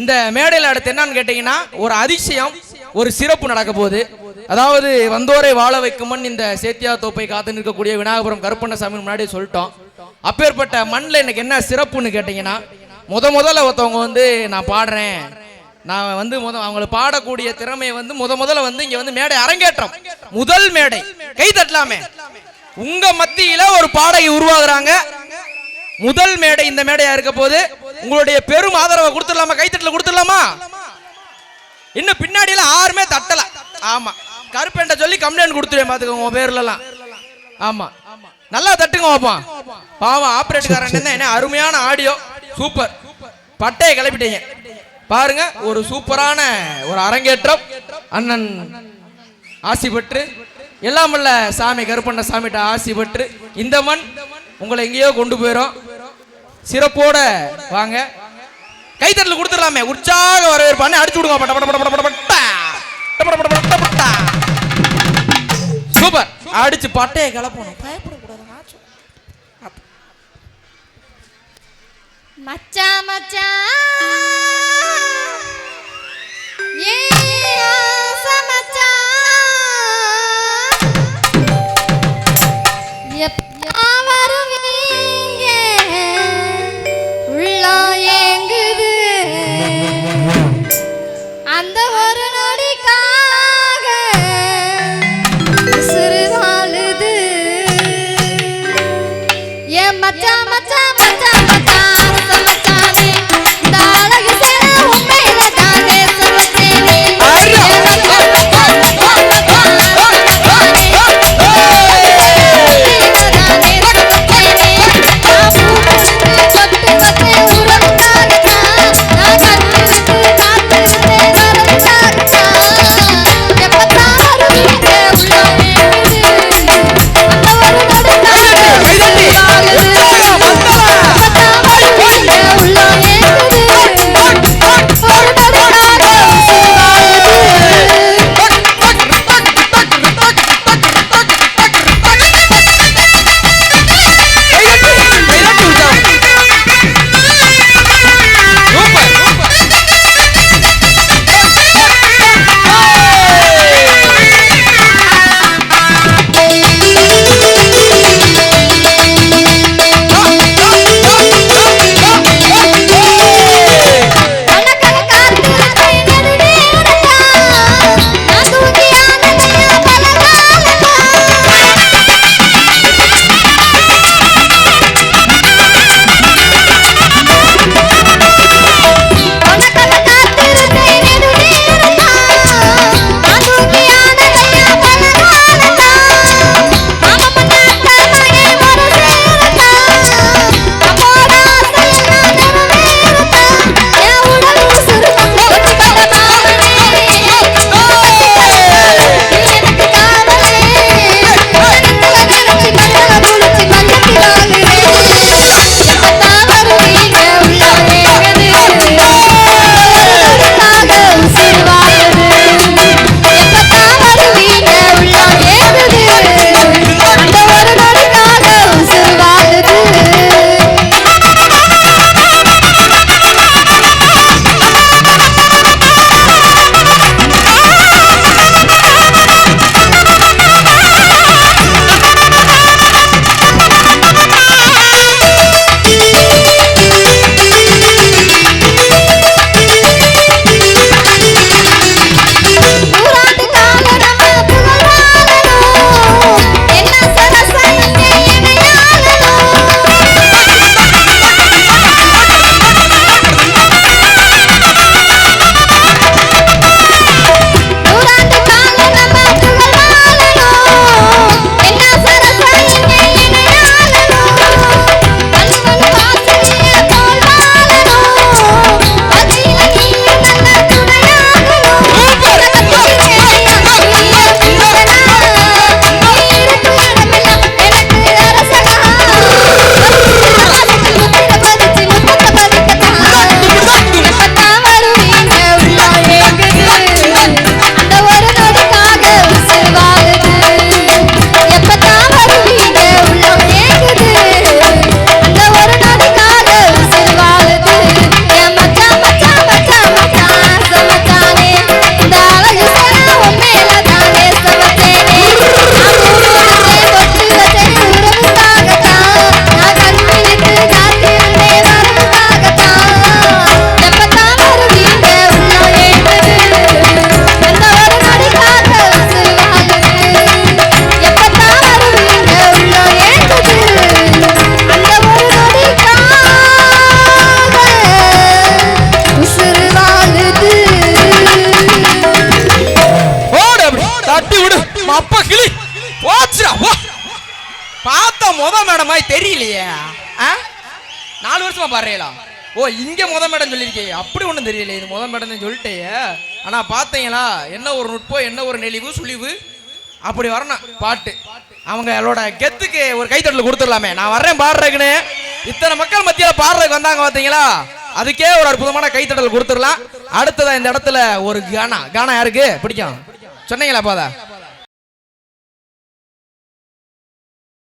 இந்த மேடையில் அடுத்து என்னன்னு கேட்டீங்கன்னா ஒரு அதிசயம் ஒரு சிறப்பு நடக்க போகுது. அதாவது வந்தோரை வாழ வைக்கும் மண் இந்த சேத்தியா தோப்பை காத்து நிற்கக்கூடிய விநாயகபுரம் கருப்பண்ணசாமி முன்னாடி சொல்லிட்டோம். அப்பேற்பட்ட மண்ணில் எனக்கு என்ன சிறப்புன்னு கேட்டீங்கன்னா முத முதல்ல ஒருத்தவங்க வந்து நான் பாடுறேன். நான் வந்து முத அவங்கள பாடக்கூடிய திறமையை வந்து முத முதல்ல வந்து இங்கே வந்து மேடை அரங்கேற்றம். முதல் மேடை. கை தட்டலாமே. உங்க மத்தியில ஒரு பாடகி உருவாகுறாங்க. முதல் மேடை இந்த மேடையா இருக்க போது உங்களுடைய பெரும் ஆதரவை கொடுத்துடலாமா? கைத்தட்டில் கொடுத்துடலாமா? இன்னும் பின்னாடியில யாருமே தட்டல. ஆமா. கருப்பேண்ட சொல்லி கம்ப்ளைண்ட் கொடுத்துருவேன் பாத்துக்கோங்க உன் பேர்லலாம். ஆமா. நல்லா தட்டுங்க பாப்போம். பாவம் ஆப்ரேட்டுக்காரன் தான் என்ன அருமையான ஆடியோ சூப்பர் பட்டையை கிளப்பிட்டீங்க. பாருங்க ஒரு சூப்பரான ஒரு அரங்கேற்றம். அண்ணன் ஆசி பெற்று எல்லாம் வல்ல சாமி கருப்பண்ண சாமிகிட்ட ஆசி பெற்று இந்த மண் உங்களை எங்கேயோ கொண்டு போயிடும் சிறப்போட வாங்க கைத்தட்டல் கொடுத்துடலாமே உற்சாக வரவேற்பான்னு அடிச்சு விடுங்க பட்ட பட்ட பட்ட பட்ட பட்ட பட்டா. பட்ட பட்ட பட்ட பட்ட பட்டா. சூப்பர் அடிச்சு பட்டையை கிளப்பணும் பயப்படக்கூடாது நாச்சு. மச்சான் மச்சான் அந்த ஒரு நொடிக்காக அப்பா கிளி. போச்சுடா போ பார்த்த முத மேடம் மாதிரி தெரியலையே நாலு வருஷமா பாடுறீங்களா? ஓ இங்கே முத மேடம் சொல்லியிருக்கீங்க அப்படி ஒன்றும் தெரியல இது முத மேடம் சொல்லிட்டே ஆனால் பார்த்தீங்களா? என்ன ஒரு நுட்போ என்ன ஒரு நெளிவு சுழிவு? அப்படி வரணும். பாட்டு. அவங்க அவங்களோட கெத்துக்கு ஒரு கைத்தட்டல் கொடுத்துடலாமே. நான் வர்றேன் பாடுறதுக்குன்னு. இத்தனை மக்கள் மத்தியில் பாடுறதுக்கு வந்தாங்க பார்த்தீங்களா? அதுக்கே ஒரு அற்புதமான கைத்தட்டல் கொடுத்துடலாம். அடுத்ததான் இந்த இடத்துல ஒரு கானா. கானா யாருக்கு? பிடிக்கும். சொன்னீங்களா போதா